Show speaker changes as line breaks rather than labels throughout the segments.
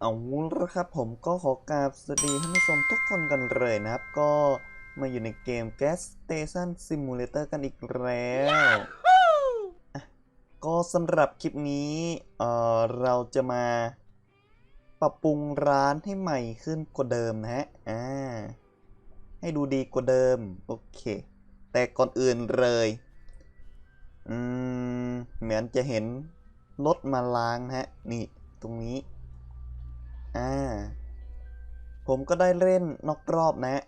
เอาละครับผมก็ขอกราบสวัสดีท่านผู้ชมทุกคนกันเลยนะครับ ก็มาอยู่ในเกม Gas Station Simulator กันอีกแล้ว ก็สำหรับคลิปนี้เอ่อเราจะมาปรับปรุงร้านให้ใหม่ขึ้นกว่าเดิมนะฮะ อ่า ให้ดูดีกว่าเดิม โอเค แต่ก่อนอื่นเลย อืม เหมือนจะเห็นรถมาล้างนะฮะ นี่ตรงนี้ อ่า ผมก็ได้เล่นนอกรอบนะ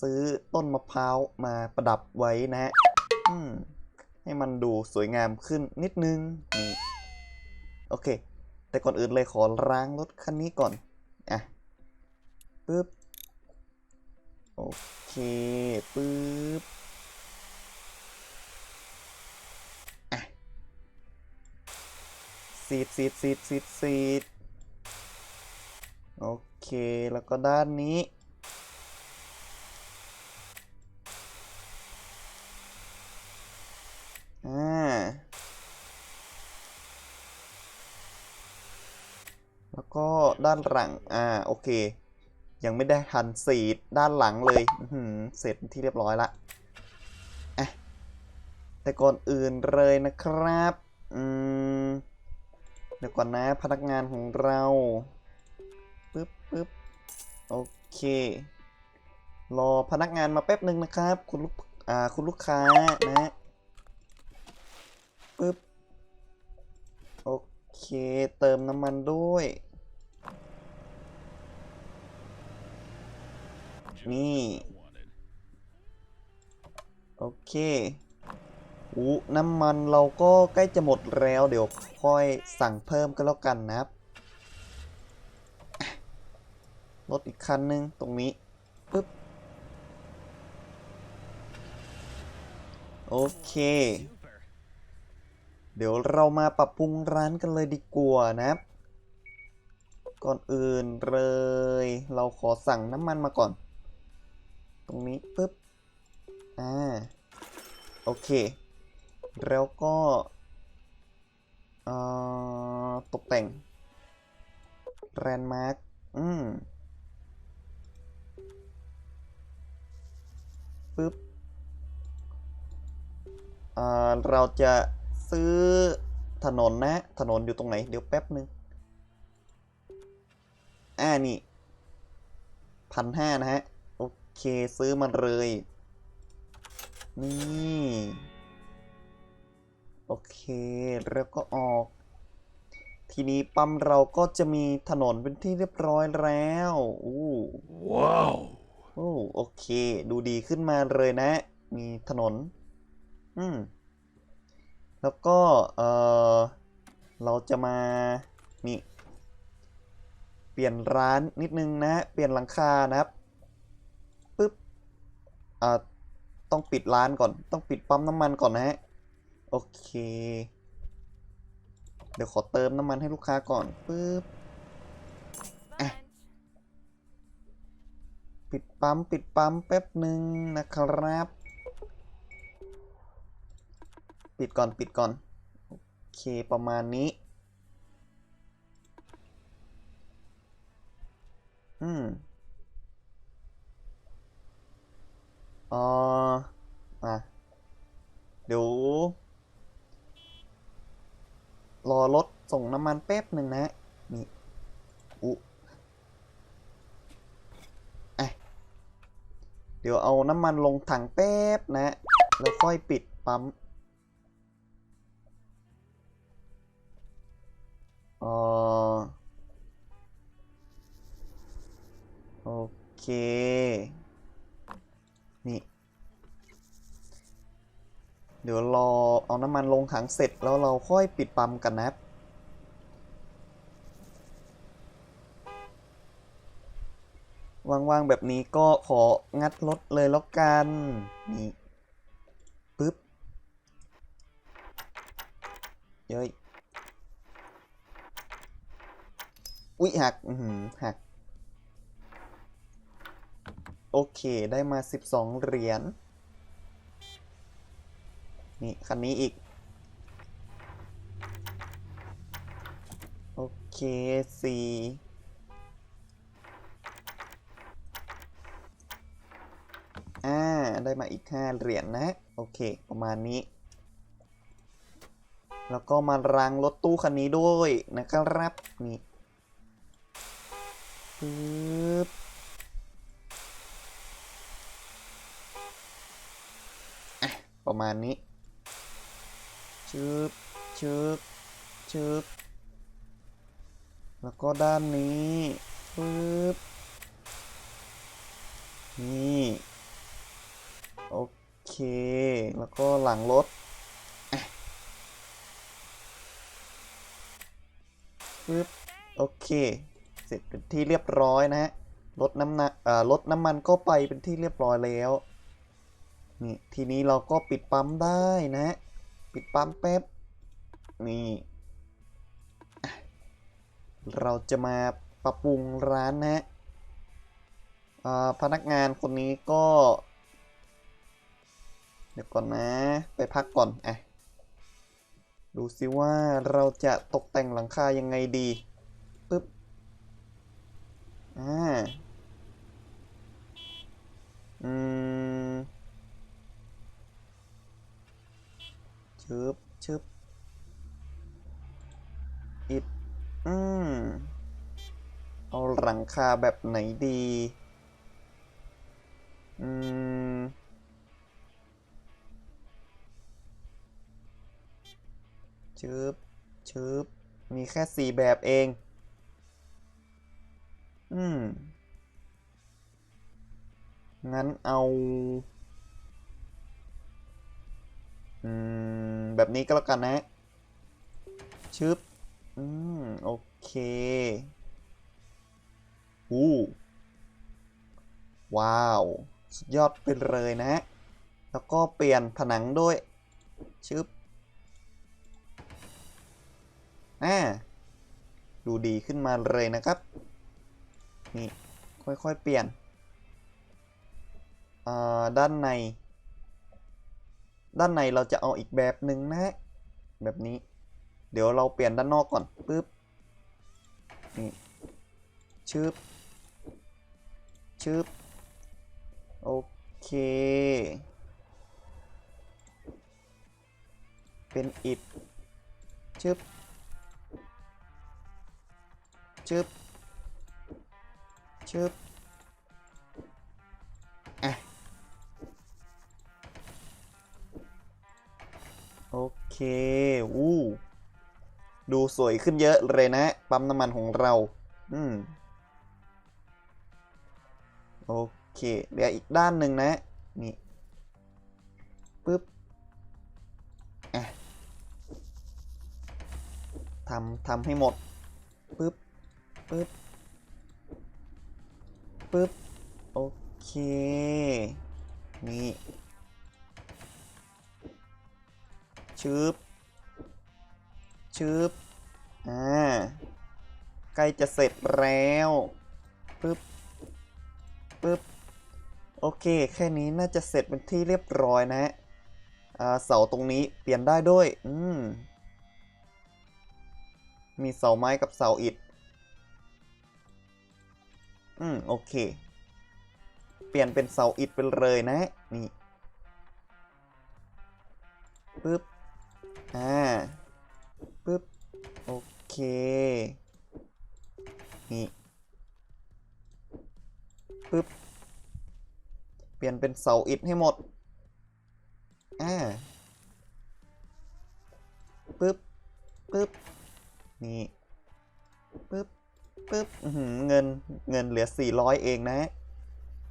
ซื้อต้นมะพร้าวมาประดับไว้นะอืมให้มันดูสวยงามขึ้นนิดนึง นี่ โอเค แต่ก่อนอื่นเลยขอล้างรถคันนี้ก่อน อะปึ๊บ โอเคปึ๊บอะซีดซีดซีดซีดซีด โอเค แล้วก็ด้านนี้ อ่า แล้วก็ด้านหลัง อ่า โอเค ยังไม่ได้ทันสีดด้านหลังเลยเสร็จที่เรียบร้อยละอะแต่ก่อนอื่นเลยนะครับ อืม เดี๋ยวก่อนนะพนักงานของเรา ปึ๊บปึ๊บโอเค รอพนักงานมาแป๊บหนึ่งนะครับ คุณลูกอ่าคุณลูกค้านะปึ๊บโอเคเติมน้ำมันด้วย นี่ โอเคอู้น้ำมันเราก็ใกล้จะหมดแล้ว เดี๋ยวค่อยสั่งเพิ่มก็แล้วกันนะครับ รถอีกคันหนึ่งตรงนี้ปึ๊บโอเค เดี๋ยวเรามาปรับปรุงร้านกันเลยดีกว่านะครับก่อนอื่นเลย เราขอสั่งน้ำมันมาก่อน ตรงนี้ปึ๊บอ่าโอเค แล้วก็ตกแต่งแรนด์มาร์กอืม ปึ๊บเราจะซื้อถนนนะ ถนนอยู่ตรงไหน เดี๋ยวแป๊บหนึ่งอ่า นี่พันห้านะฮะ โอเคซื้อมาเลย นี่ โอเค แล้วก็ออก ทีนี้ปั๊มเราก็จะมีถนนเป็นที่เรียบร้อยแล้ว อู้
Wow.
โอ้โอเค ดูดีขึ้นมาเลยนะ มีถนน อืม แล้วก็ เออเราจะมา นี่ เปลี่ยนร้านนิดนึงนะ เปลี่ยนหลังคานะครับปึ๊บอ่าต้องปิดร้านก่อน ต้องปิดปั๊มน้ำมันก่อนนะฮะ โอเค เดี๋ยวขอเติมน้ำมันให้ลูกค้าก่อนปึ๊บ ปั๊มปิดปั๊มแป๊บหนึ่งนะครับ ปิดก่อนปิดก่อน โอเคประมาณนี้ อืมเอออะเดี๋ยวรอรถส่งน้ำมันแป๊บหนึ่งนะ นี่อุ เดี๋ยวเอาน้ำมันลงถังแป๊บนะ แล้วค่อยปิดปั๊มเออโอเค นี่ เดี๋ยวรอเอาน้ำมันลงถังเสร็จแล้วเราค่อยปิดปั๊มกันนะครับ ว่างๆแบบนี้ก็ของัดรถเลยแล้วกัน นี่ปึ๊บเย้ยอุ๊ยหักอือหือหัก โอเคได้มา 12 เหรียญ นี่คันนี้อีก โอเคสี่ อ่า ได้มาอีก 5 เหรียญนะโอเค ประมาณนี้ แล้วก็มารางรถตู้คันนี้ด้วยนะครับนี่ปึ๊บอะประมาณนี้ชึบชึบชึบแล้วก็ด้านนี้ปึ๊บนี่ โอเค แล้วก็หลังรถ ปึ๊บ โอเค เสร็จเป็นที่เรียบร้อยนะฮะ รถน้ำหนักอ่ารถน้ำมันก็ไปเป็นที่เรียบร้อยแล้ว นี่ ทีนี้เราก็ปิดปั๊มได้นะปิดปั๊มแป๊บ นี่ เราจะมาปรับปรุงร้านนะฮะอ่าพนักงานคนนี้ก็ เดี๋ยวก่อนนะ ไปพักก่อนอะดูซิว่าเราจะตกแต่งหลังคายังไงดีปึ๊บอ่าอืมชึบชึบอิดอืมเอาหลังคาแบบไหนดี อืม ชึบชึบมีแค่สี่แบบเอง อืม งั้นเอา อืม แบบนี้ก็แล้วกันนะชึบ อืม โอเคอู้ว้าว สุดยอดไปเลยนะ แล้วก็เปลี่ยนผนังด้วยชึบ อ่าดูดีขึ้นมาเลยนะครับ นี่ ค่อยๆ เปลี่ยน อ่า ด้านใน ด้านในเราจะเอาอีกแบบหนึ่งนะแบบนี้ เดี๋ยวเราเปลี่ยนด้านนอกก่อนปึ๊บ นี่ชึบชึบโอเค เป็นอิฐชึบ ชึบชึบอะโอเคอู้ดูสวยขึ้นเยอะเลยนะ ปั๊มน้ำมันของเรา อืม โอเค เดี๋ยวอีกด้านหนึ่งนะ นี่ปึ๊บอะทำทำให้หมดปึ๊บ ปึ๊บ ปึ๊บ โอเค นี่ชึบชึบอ่า ใกล้จะเสร็จแล้วปึ๊บ ปึ๊บ โอเค แค่นี้น่าจะเสร็จเป็นที่เรียบร้อยนะฮะอ่าเสาตรงนี้เปลี่ยนได้ด้วย อืม มีเสาไม้กับเสาอิฐ อืม โอเค เปลี่ยนเป็นเสาอิฐไปเลยนะ นี่ปึ๊บ อ่า ปึ๊บ โอเค นี่ ปึ๊บ เปลี่ยนเป็นเสาอิฐให้หมด อ่า ปึ๊บ ปึ๊บ นี่ ปึ๊บเงินเงินเหลือ 400 เองนะ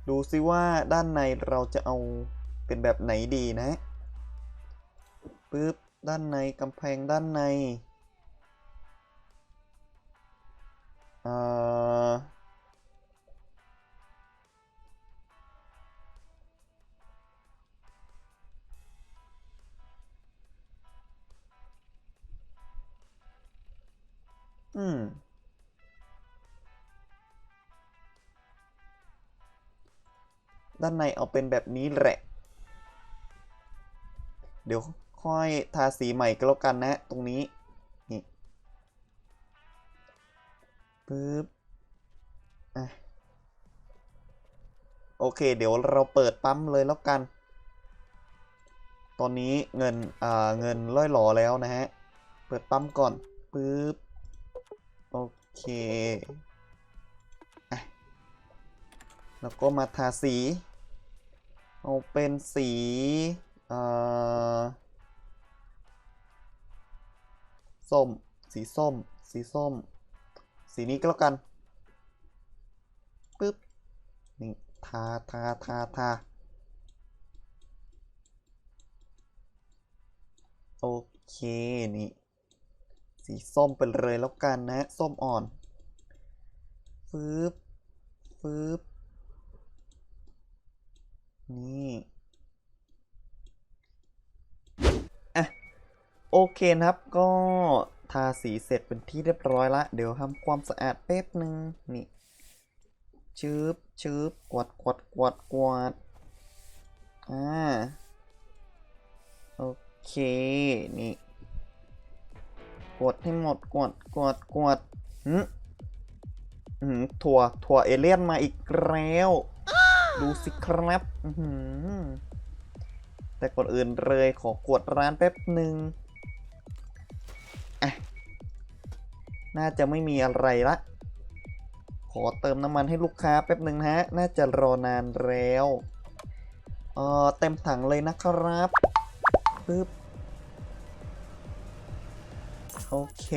ดูซิว่าด้านในเราจะเอาเป็นแบบไหนดีนะปึ๊บด้านในกำแพงด้านในเอ่ออืม ด้านในเอาเป็นแบบนี้แหละ เดี๋ยวค่อยทาสีใหม่ก็แล้วกันนะ ตรงนี้นี่ปึ๊บอะโอเค เดี๋ยวเราเปิดปั๊มเลยแล้วกัน ตอนนี้เงินอ่าเงินล่อยหลอแล้วนะฮะ เปิดปั๊มก่อนปึ๊บโอเคแล้วก็มาทาสี เอาเป็นสีอ่าส้ม สีส้ม สีส้ม สีนี้ก็แล้วกันปึ๊บนี่ทาทาทาทาโอเค นี่ สีส้มไปเลยแล้วกันนะ ส้มอ่อน ฟืบฟืบ นี่อะโอเคนะครับก็ทาสีเสร็จเป็นที่เรียบร้อยละเดี๋ยวทำความสะอาดแป๊บหนึ่งนี่ชืบชืบกวาดกวาดกวาดกวาดอ่าโอเคนี่กดให้หมดกดกดกดหืมอืมถั่วถั่วเอเลี่ยนมาอีกแล้ว ดูสิครับแต่ก่อนอื่นเลยขอกดร้านแป๊บหนึ่งอะน่าจะไม่มีอะไรละ ขอเติมน้ำมันให้ลูกค้าแป๊บหนึ่งนะฮะ น่าจะรอนานแล้วเออเต็มถังเลยนะครับปึ๊บโอเค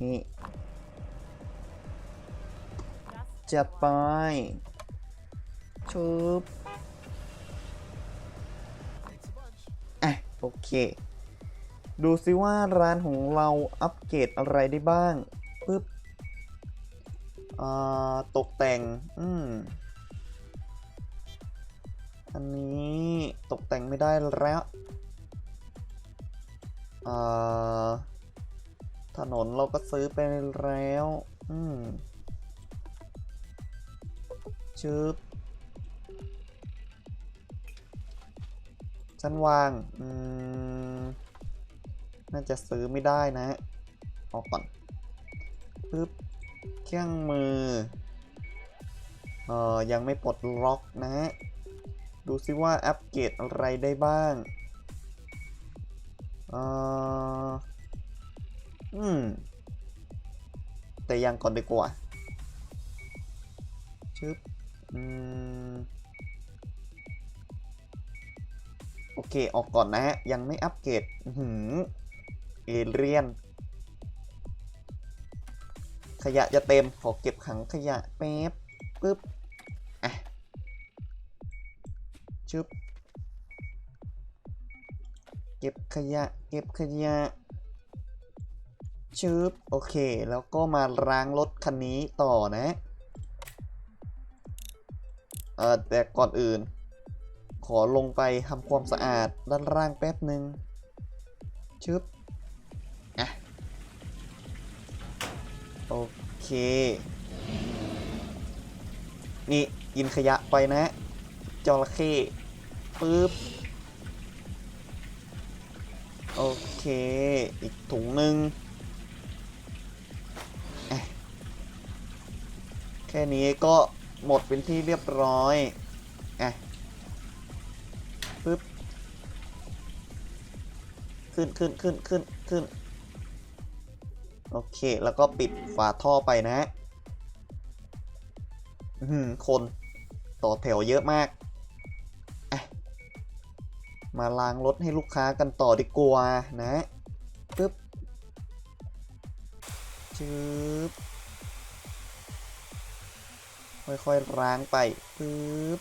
นี่ จัดไปชุบอะโอเค ดูซิว่าร้านของเราอัปเกรดอะไรได้บ้างปึ๊บอ่าตกแต่ง อืม อันนี้ตกแต่งไม่ได้แล้วอ่าถนนเราก็ซื้อไปแล้ว อืม ชึบชั้นวาง อืม น่าจะซื้อไม่ได้นะออกก่อนปึ๊บเครื่องมือ เอ่อ ยังไม่ปลดล็อกนะฮะ ดูซิว่าอัปเกรดอะไรได้บ้าง เอ่อ อืม แต่ยังก่อนดีกว่าชึบ โอเค ออกก่อนนะฮะ ยังไม่อัปเกรดหือเอเลียน ขยะจะเต็ม ขอเก็บขังขยะแป๊บปึ๊บ อะ ชึบ เก็บขยะ เก็บขยะชึบ โอเค แล้วก็มาล้างรถคันนี้ต่อนะ ออแต่ก่อนอื่น ขอลงไปทำความสะอาดด้านล่างแป๊บหนึ่งชึบอะโอเค นี่กินขยะไปนะจระเข้ปึ๊บ โอเค อีกถุงหนึ่งแค่นี้ก็ หมดเป็นที่เรียบร้อยอะปึ๊บ ขึ้นขึ้นขึ้นขึ้นขึ้น โอเค แล้วก็ปิดฝาท่อไปนะอื้อหือคนต่อแถวเยอะมากอะมาล้างรถให้ลูกค้ากันต่อดีกว่านะปึ๊บชืบ ค่อยๆล้างไปปึ๊บ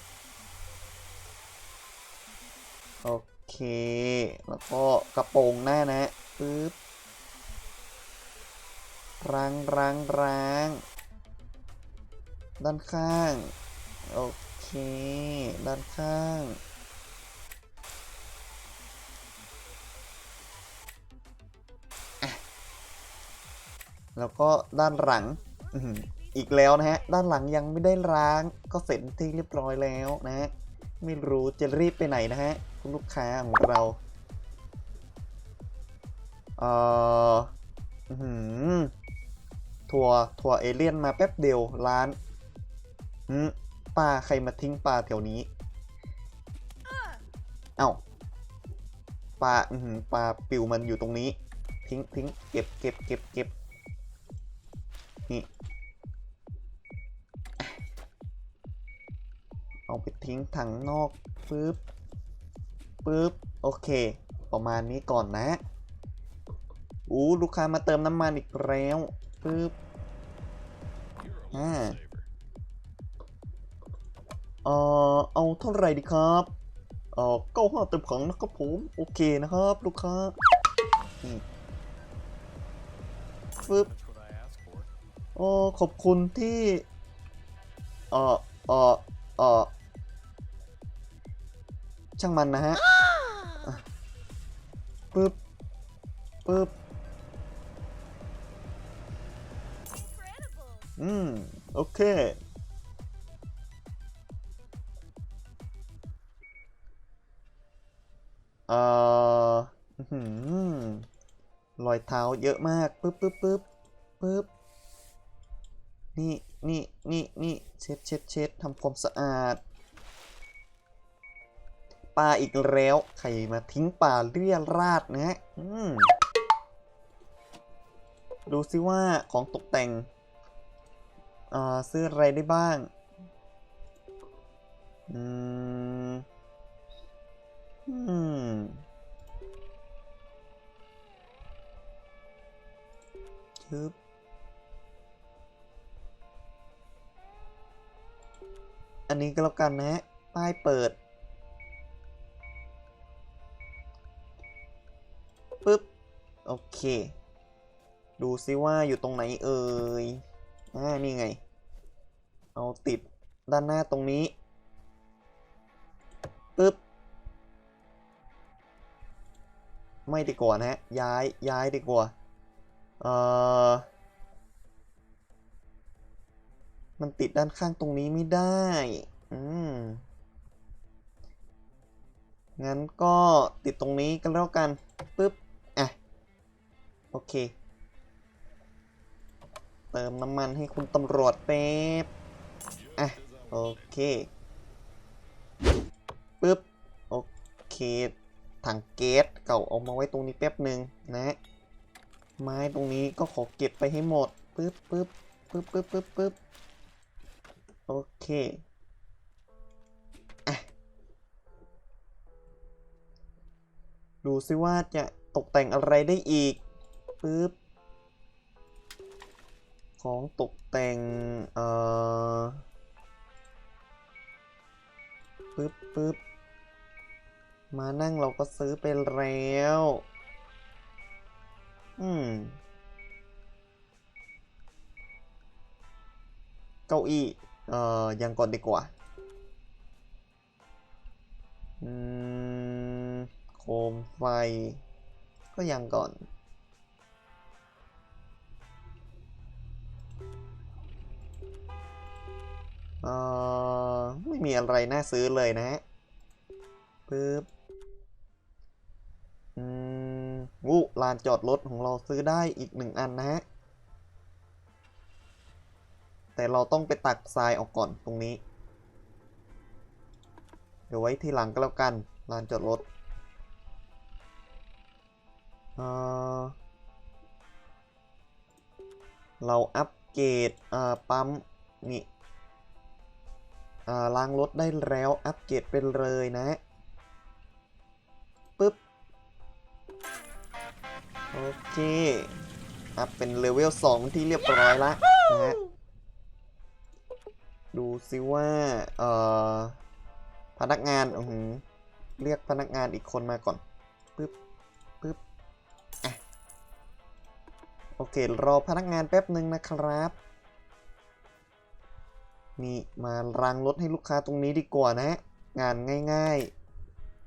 โอเค แล้วก็กระโปรงหน้านะปึ๊บล้างล้างล้าง ด้านข้าง โอเค ด้านข้าง แล้วก็ด้านหลัง อื อีกแล้วนะฮะ ด้านหลังยังไม่ได้ล้าง ก็เสร็จที่เรียบร้อยแล้วนะฮะ ไม่รู้จะรีบไปไหนนะฮะ คุณลูกค้าของเรา เอ่อหือทัวทัวเอเลี่ยนมาแป๊บเดียวร้านหืมปลาใครมาทิ้งปลาแถวนี้ เอ้าปลาอือหือปลาปิวมันอยู่ตรงนี้ ทิ้งทิ้งเก็บเก็บเก็บเก็บ ทิ้งถังนอกปึ๊บปึ๊บโอเค ประมาณนี้ก่อนนะอู้ลูกค้ามาเติมน้ำมันอีกแล้วปึ๊บอ่าเอ่อเอาเท่าไหร่ดีครับเอ่อเก้าห้าเต็มขังนะครับผม โอเคนะครับ ลูกค้าปึ๊บ
That's what I asked for.
โอ้ขอบคุณที่เอ่อเอ่อเอ่อ ช่างมันนะฮะอะปึ๊บปึ๊บ
Incredible!
อืม โอเค เอ่ออื้อหือรอยเท้าเยอะมากปึ๊บปึ๊บปึ๊บปึ๊บนี่ นี่ นี่ นี่ เช็ดเช็ดเช็ดทำความสะอาดป ลาอีกแล้วใครมาทิ้งปลาเรี่ยราดนะฮะดูซิว่าของตกแต่งอ่าซื้ออะไรได้บ้างอืมอืมชึบอันนี้ก็แล้วกันนะป้ายเปิด โอเค ดูซิว่าอยู่ตรงไหนเอ่ยอ่านี่ไง เอาติดด้านหน้าตรงนี้ปึ๊บ ไม่ดีกว่านะฮะ ย้าย ย้ายดีกว่า เอ่อ มันติดด้านข้างตรงนี้ไม่ได้ อืม งั้นก็ติดตรงนี้กันแล้วกันปึ๊บ โอเค เติมน้ำมันให้คุณตำรวจแป๊บ อะ โอเคปึ๊บ โอเค ถังเกสเก่าเอามาไว้ตรงนี้แป๊บหนึ่งนะ ไม้ตรงนี้ก็ขอเก็บไปให้หมดปึ๊บปึ๊บปึ๊บปึ๊บปึ๊บปึ๊บโอเคอะดูซิว่าจะตกแต่งอะไรได้อีก ปึ๊บ ของตกแต่ง เอ่อ ปึ๊บปึ๊บ มานั่งเราก็ซื้อไปแล้ว อืม เก้าอี้ เอ่อ ยังก่อนดีกว่า อืม โคมไฟ ก็ยังก่อน เอ่อไม่มีอะไรน่าซื้อเลยนะฮะปึ๊บอืมวูลานจอดรถของเราซื้อได้อีกหนึ่งอันนะฮะ แต่เราต้องไปตักทรายออกก่อนตรงนี้ เดี๋ยวไว้ทีหลังก็แล้วกัน ลานจอดรถเอ่อเราอัปเกรดอ่าปั๊มนี่ ล้างรถได้แล้วอัปเกรดไปเลยนะปึ๊บโอเคอัพเป็นเลเวล 2 ที่เรียบร้อยละนะฮะดูซิว่า เอ่อ พนักงานอือเรียกพนักงานอีกคนมาก่อนปึ๊บปึ๊บอะโอเค รอพนักงานแป๊บหนึ่งนะครับ นี่มารังรถให้ลูกค้าตรงนี้ดีกว่านะ งานง่าย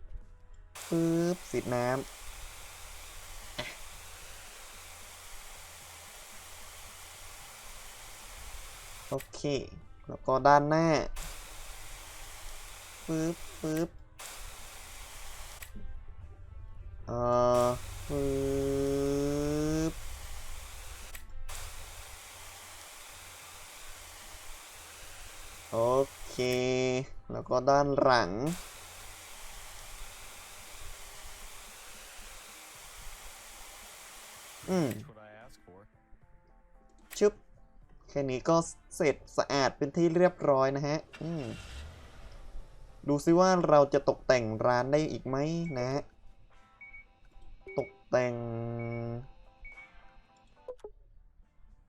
ๆปึ๊บสีดน้ำโอเค แล้วก็ด้านหน้า ปึ๊บปึ๊บเอ่อปึ๊บ โอเค แล้วก็ด้านหลัง อืมชึบแค่นี้ก็เสร็จสะอาดเป็นที่เรียบร้อยนะฮะ อืมดูซิว่าเราจะตกแต่งร้านได้อีกไหมนะฮะ ตกแต่ง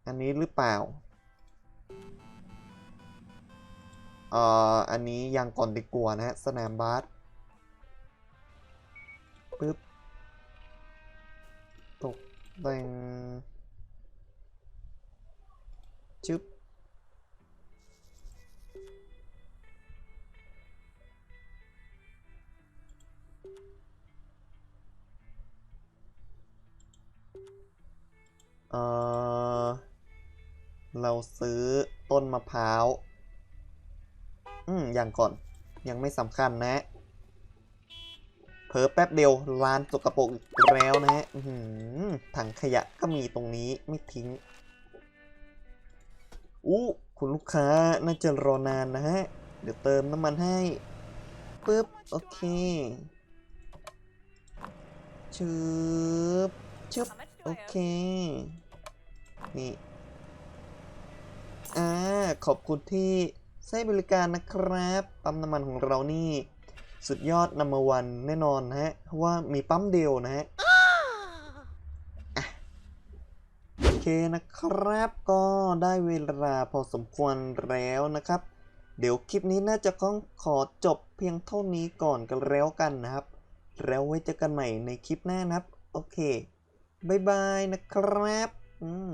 อันนี้หรือเปล่า เอ่ออันนี้ยังก่อนดีกว่านะฮะสนามบาสปึ๊บตกแต่งชึบเออเราซื้อต้นมะพร้าว อืมอย่างก่อน ยังไม่สำคัญนะเผลอแป๊บเดียวร้านสกปรกอีกแล้วนะฮะถังขยะก็มีตรงนี้ไม่ทิ้งอู้คุณลูกค้าน่าจะรอนานนะฮะ เดี๋ยวเติมน้ำมันให้ปึ๊บ โอเคชึบชึบโอเค นี่ อ่า ขอบคุณที่ ใช้บริการนะครับปั๊มน้ำมันของเรานี่ สุดยอดนัมเบอร์วันแน่นอนนะฮะเพราะว่ามีปั๊มเดียวนะฮะโอเคนะครับก็ได้เวลาพอสมควรแล้วนะครับ เดี๋ยวคลิปนี้น่าจะต้องขอจบเพียงเท่านี้ก่อนกันแล้วกันนะครับ แล้วไว้เจอกันใหม่ในคลิปหน้านะครับ โอเคบายบายนะครับ อืม